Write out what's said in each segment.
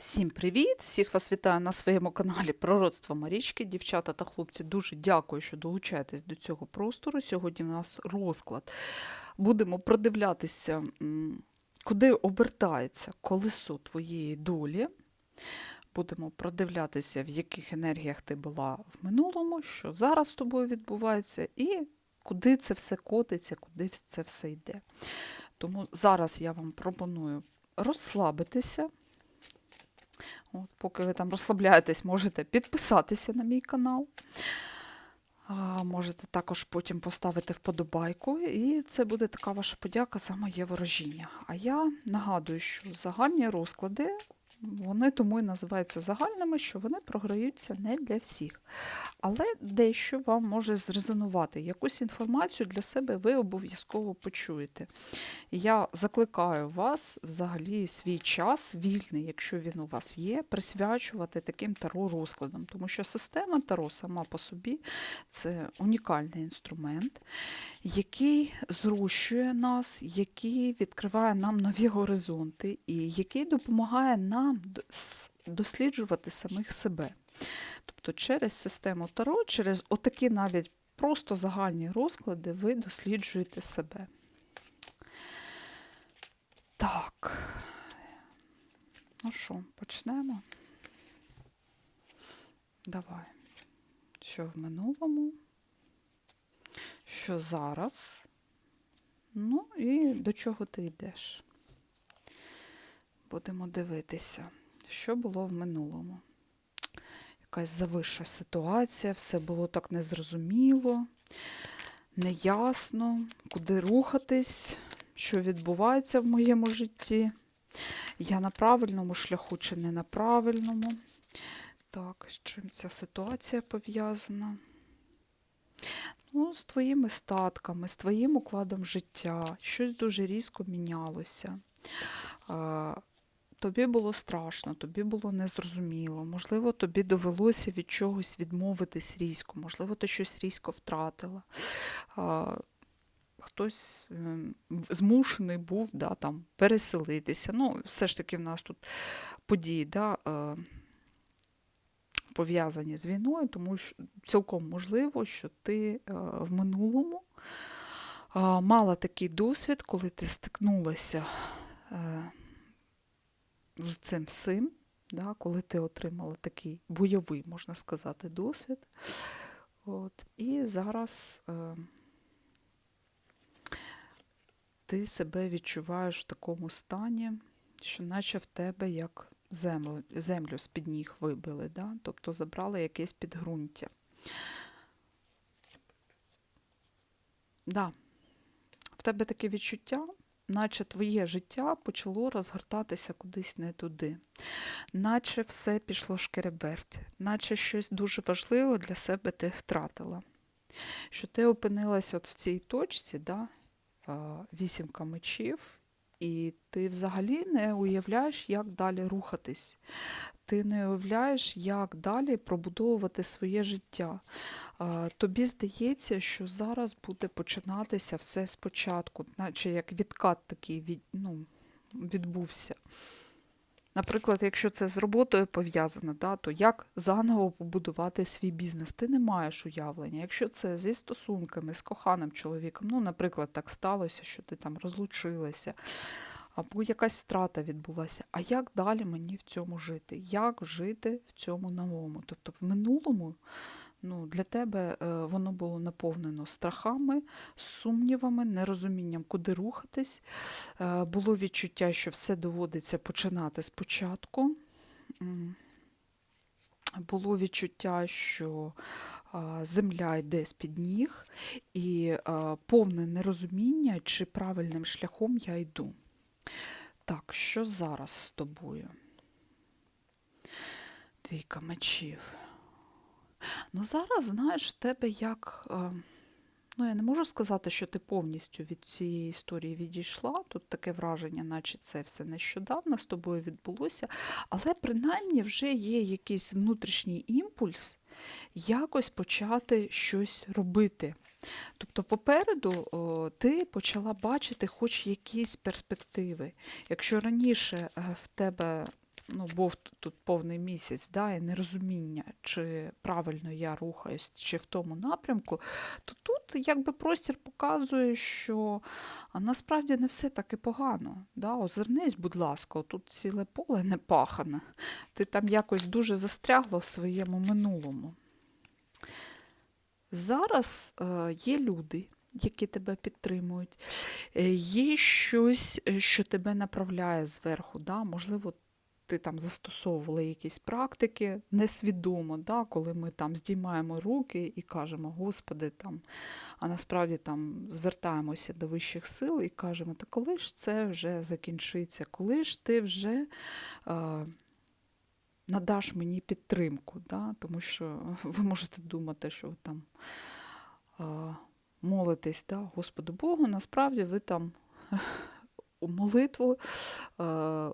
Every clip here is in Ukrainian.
Всім привіт! Всіх вас вітаю на своєму каналі Пророцтво Марічки. Дівчата та хлопці, дуже дякую, що долучаєтесь до цього простору. Сьогодні у нас розклад. Будемо продивлятися, куди обертається колесо твоєї долі. Будемо продивлятися, в яких енергіях ти була в минулому, що зараз з тобою відбувається, і куди це все котиться, куди це все йде. Тому зараз я вам пропоную розслабитися. От, поки ви там розслабляєтесь, можете підписатися на мій канал. А, можете також потім поставити вподобайку, і це буде така ваша подяка за моє ворожіння. А я нагадую, що загальні розклади, вони тому і називаються загальними, що вони програються не для всіх. Але дещо вам може зрезонувати. Якусь інформацію для себе ви обов'язково почуєте. Я закликаю вас взагалі свій час, вільний, якщо він у вас є, присвячувати таким таро розкладам, тому що система таро сама по собі це унікальний інструмент, який зрощує нас, який відкриває нам нові горизонти і який допомагає нам с- досліджувати самих себе. Тобто через систему таро, через отакі навіть просто загальні розклади ви досліджуєте себе. Так. Ну що, почнемо? Давай. Що в минулому? Що зараз? Ну і до чого ти йдеш? Будемо дивитися, що було в минулому. Якась завища ситуація, все було так незрозуміло, неясно, куди рухатись, що відбувається в моєму житті. Я на правильному шляху чи не на правильному. Так, з чим ця ситуація пов'язана? Ну, з твоїми статками, з твоїм укладом життя. Щось дуже різко мінялося. Тобі було страшно, тобі було незрозуміло. Можливо, тобі довелося від чогось відмовитись різко, можливо, ти щось різко втратила. Хтось ем, змушений був да, там, переселитися. Ну, все ж таки в нас тут події да, е, пов'язані з війною, тому що цілком можливо, що ти е, в минулому мала такий досвід, коли ти стикнулася е, з цим всім, да, коли ти отримала такий бойовий, можна сказати, досвід. От, і зараз е, ти себе відчуваєш в такому стані, що наче в тебе як землю, землю з-під ніг вибили, да? тобто забрали якесь підґрунтя. Да. В тебе таке відчуття, наче твоє життя почало розгортатися кудись не туди, наче все пішло шкереберть, наче щось дуже важливе для себе ти втратила. Що ти опинилась от в цій точці, да, вісімка мечів, і ти взагалі не уявляєш, як далі рухатись. Ти не уявляєш, як далі пробудовувати своє життя. Тобі здається, що зараз буде починатися все спочатку, наче як відкат такий від, ну, відбувся. Наприклад, якщо це з роботою пов'язано, да, то як заново побудувати свій бізнес? Ти не маєш уявлення. Якщо це зі стосунками, з коханим чоловіком, ну, наприклад, так сталося, що ти там розлучилася, або якась втрата відбулася. А як далі мені в цьому жити? Як жити в цьому новому? Тобто в минулому ну, для тебе е, воно було наповнено страхами, сумнівами, нерозумінням, куди рухатись. Е, Було відчуття, що все доводиться починати спочатку. Було відчуття, що земля йде з-під ніг, і повне нерозуміння, чи правильним шляхом я йду. Так, що зараз з тобою? Двійка мечів. Ну, зараз, знаєш, в тебе як. е, Ну, я не можу сказати, що ти повністю від цієї історії відійшла. Тут таке враження, наче це все нещодавно з тобою відбулося, але принаймні вже є якийсь внутрішній імпульс якось почати щось робити. Тобто, попереду о, ти почала бачити хоч якісь перспективи. Якщо раніше е, в тебе ну, був тут повний місяць, да, і нерозуміння, чи правильно я рухаюсь, чи в тому напрямку, то тут якби простір показує, що насправді не все так і погано. Да? Озирнись, будь ласка, тут ціле поле не пахане. Ти там якось дуже застрягло в своєму минулому. Зараз е, є люди, які тебе підтримують, е, є щось, е, що тебе направляє зверху. Да? Можливо, ти там застосовувала якісь практики несвідомо, да? коли ми там здіймаємо руки і кажемо, Господи, там, а насправді там звертаємося до вищих сил і кажемо, та коли ж це вже закінчиться, коли ж ти вже. Е, надаш мені підтримку, да? тому що ви можете думати, що ви там а, молитесь да? Господу Богу, насправді ви там молитву е,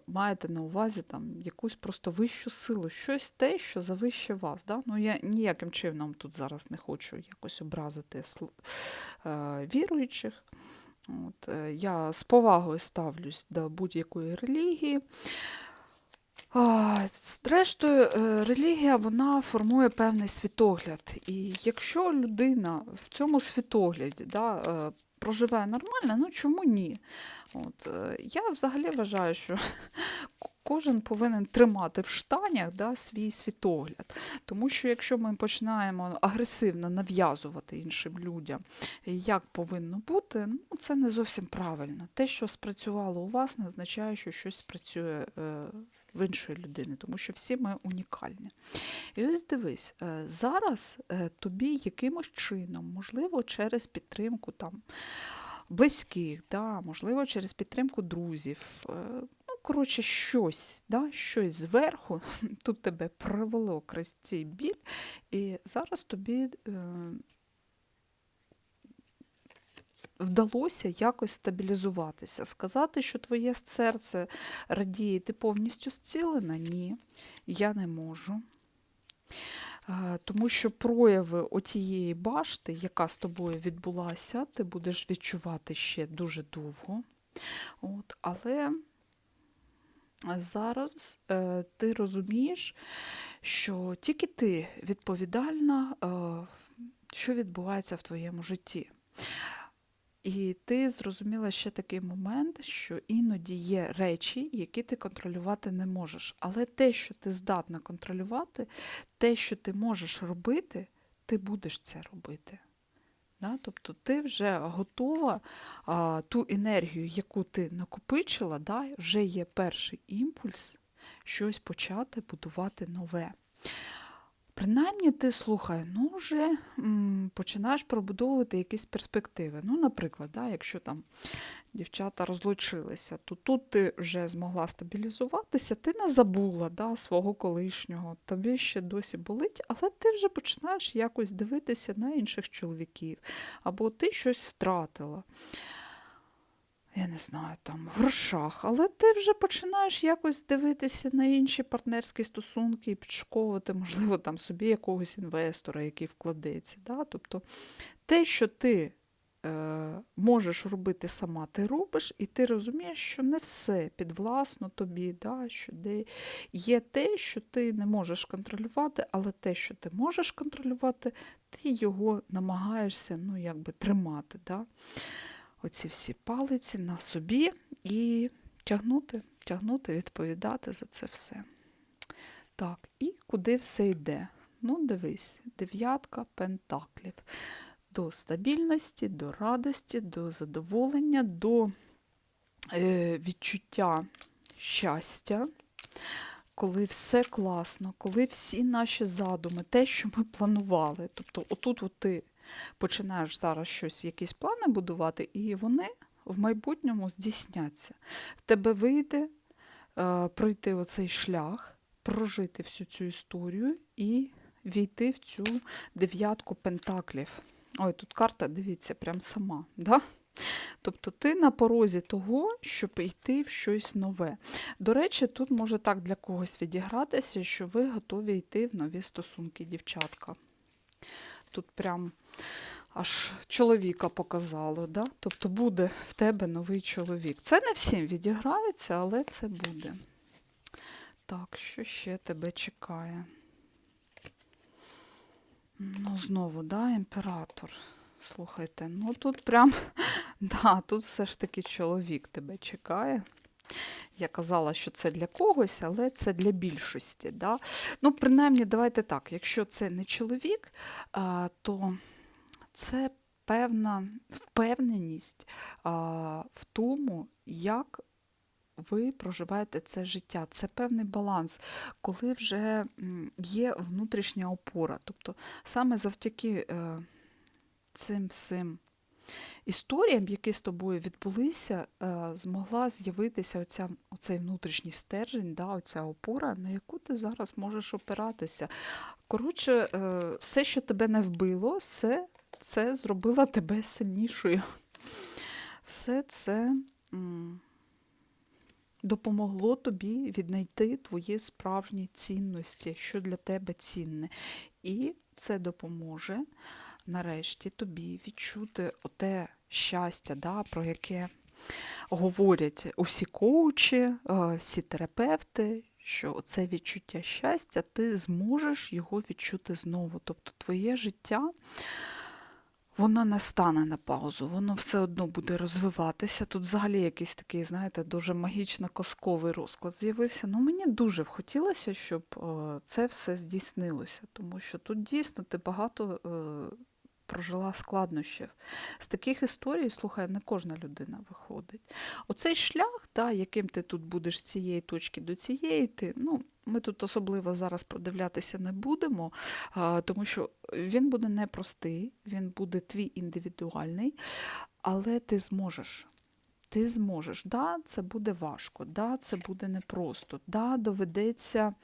маєте на увазі там якусь просто вищу силу, щось те, що завище вас. Да? Ну, я ніяким чином тут зараз не хочу якось образити е, віруючих. От, е, я з повагою ставлюсь до будь-якої релігії. Зрештою, релігія вона формує певний світогляд. І якщо людина в цьому світогляді да, проживає нормально, ну чому ні? От, е, я взагалі вважаю, що кожен повинен тримати в штанях да, свій світогляд. Тому що якщо ми починаємо агресивно нав'язувати іншим людям, як повинно бути, ну це не зовсім правильно. Те, що спрацювало у вас, не означає, що щось спрацює е, в іншої людини, тому що всі ми унікальні. І ось дивись, е, зараз е, тобі якимось чином, можливо, через підтримку там близьких, да, можливо, через підтримку друзів. е, Ну, коротше, щось, да, щось зверху, тут тебе привело крізь цей біль, і зараз тобі вдалося якось стабілізуватися. Сказати, що твоє серце радіє, ти повністю зцілена? Ні, я не можу. Тому що прояви отієї башти, яка з тобою відбулася, ти будеш відчувати ще дуже довго. От, але зараз е, ти розумієш, що тільки ти відповідальна, е, що відбувається в твоєму житті. І ти зрозуміла ще такий момент, що іноді є речі, які ти контролювати не можеш. Але те, що ти здатна контролювати, те, що ти можеш робити, ти будеш це робити. Да? Тобто ти вже готова а, ту енергію, яку ти накопичила, да, вже є перший імпульс щось почати будувати нове. Принаймні ти слухай, ну вже м, починаєш пробудовувати якісь перспективи. Ну, наприклад, да, якщо там дівчата розлучилися, то тут ти вже змогла стабілізуватися, ти не забула да, свого колишнього, тобі ще досі болить, але ти вже починаєш якось дивитися на інших чоловіків, або ти щось втратила. Я не знаю, там в грошах, але ти вже починаєш якось дивитися на інші партнерські стосунки і підшуковувати, можливо, там собі якогось інвестора, який вкладеться. Да? Тобто те, що ти е, можеш робити сама, ти робиш, і ти розумієш, що не все підвласно тобі, да? що де є те, що ти не можеш контролювати, але те, що ти можеш контролювати, ти його намагаєшся ну, якби, тримати. Да? Оці всі палиці на собі і тягнути, тягнути, відповідати за це все. Так, і куди все йде? Ну, дивись, дев'ятка пентаклів. До стабільності, до радості, до задоволення, до е, відчуття щастя, коли все класно, коли всі наші задуми, те, що ми планували. Тобто, отут от ти починаєш зараз щось, якісь плани будувати, і вони в майбутньому здійсняться. В тебе вийде е, пройти оцей шлях, прожити всю цю історію і війти в цю дев'ятку пентаклів. Ой, тут карта, дивіться, прям сама. Да? Тобто ти на порозі того, щоб йти в щось нове. До речі, тут може так для когось відігратися, що ви готові йти в нові стосунки, дівчатка. Тут прям аж чоловіка показало. Да? Тобто буде в тебе новий чоловік. Це не всім відіграється, але це буде. Так, що ще тебе чекає? Ну, знову, да, імператор. Слухайте, ну тут прям, да, тут все ж таки чоловік тебе чекає. Я казала, що це для когось, але це для більшості. Да? Ну, принаймні, давайте так, якщо це не чоловік, то це певна впевненість в тому, як ви проживаєте це життя. Це певний баланс, коли вже є внутрішня опора. Тобто саме завдяки е, цим всім історіям, які з тобою відбулися, е, змогла з'явитися оця, оцей внутрішній стержень, да, оця опора, на яку ти зараз можеш опиратися. Коротше, е, все, що тебе не вбило, все це зробило тебе сильнішою. Все це допомогло тобі віднайти твої справжні цінності, що для тебе цінне. І це допоможе нарешті тобі відчути оте щастя, да, про яке говорять усі коучі, е, всі терапевти, що це відчуття щастя, ти зможеш його відчути знову. Тобто твоє життя. Воно не стане на паузу, воно все одно буде розвиватися. Тут взагалі якийсь такий, знаєте, дуже магічно-казковий розклад з'явився. Ну, мені дуже б хотілося, щоб е, це все здійснилося, тому що тут дійсно ти багато е, прожила складнощів. З таких історій, слухай, не кожна людина виходить. Оцей шлях, та, яким ти тут будеш з цієї точки до цієї, ти, ну, ми тут особливо зараз продивлятися не будемо, тому що він буде непростий, він буде твій індивідуальний, але ти зможеш. Ти зможеш. Да, це буде важко, да, це буде непросто, да, доведеться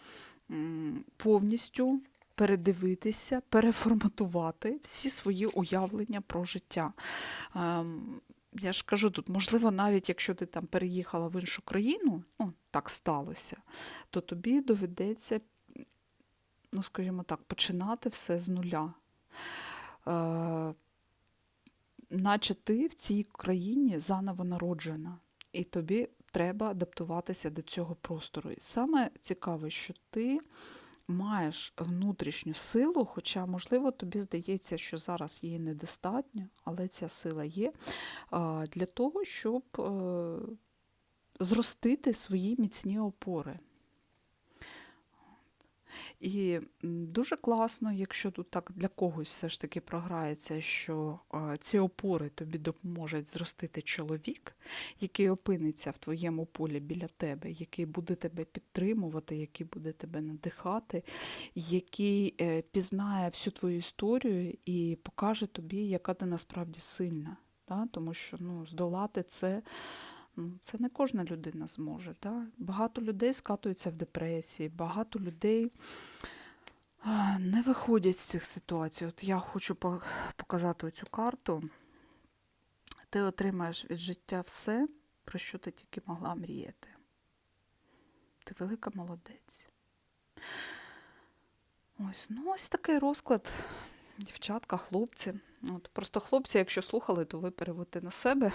повністю передивитися, переформатувати всі свої уявлення про життя. Ем, я ж кажу, тут, можливо, навіть якщо ти там переїхала в іншу країну, ну, так сталося, то тобі доведеться, ну, скажімо так, починати все з нуля. Е, наче ти в цій країні заново народжена, і тобі треба адаптуватися до цього простору. І саме цікаве, що ти маєш внутрішню силу, хоча, можливо, тобі здається, що зараз її недостатньо, але ця сила є для того, щоб е, зростити свої міцні опори. І дуже класно, якщо тут так для когось все ж таки програється, що е, ці опори тобі допоможуть зростити чоловік, який опиниться в твоєму полі біля тебе, який буде тебе підтримувати, який буде тебе надихати, який е, пізнає всю твою історію і покаже тобі, яка ти насправді сильна. Тому що ну, здолати це. Це не кожна людина зможе. Да? Багато людей скатуються в депресії, багато людей не виходять з цих ситуацій. От я хочу показати цю карту. Ти отримаєш від життя все, про що ти тільки могла мріяти. Ти велика молодець. Ось, ну ось такий розклад. Дівчатка, хлопці. От, просто хлопці, якщо слухали, то ви переводьте на себе.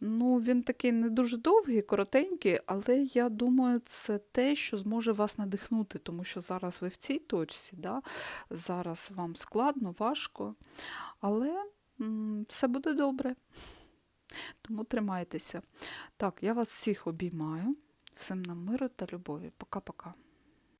Ну, він такий не дуже довгий, коротенький, але я думаю, це те, що зможе вас надихнути, тому що зараз ви в цій точці, да? зараз вам складно, важко, але м, все буде добре. Тому тримайтеся. Так, я вас всіх обіймаю. Всім нам миру та любові. Пока-пока.